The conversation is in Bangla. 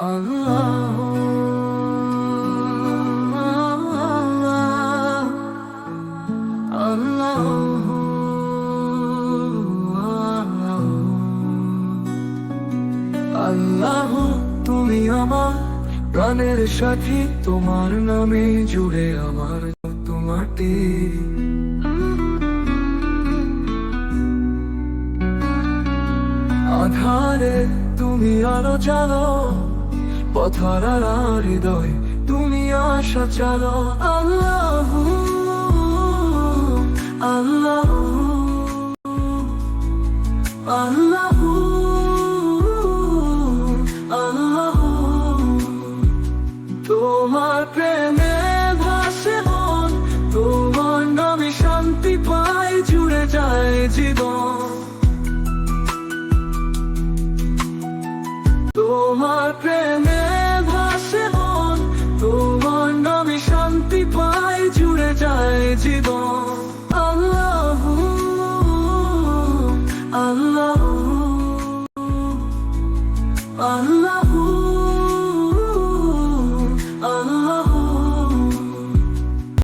আল্লাহ তুমি আমার প্রাণের সাথী তোমার নামে জুড়ে আমার তোমাটি আধারে তুমি আলো চালো হৃদয়, তুমি আশা চালো আল্লাহ আল্লাহ আল্লাহ আল্লাহ। তোমার প্রেমে ভাসে মন, তোমার নামে শান্তি পায় জুড়ে যায় জীবন। তোমার প্রেম জীবন। আল্লাহ আল্লাহ আল্লাহ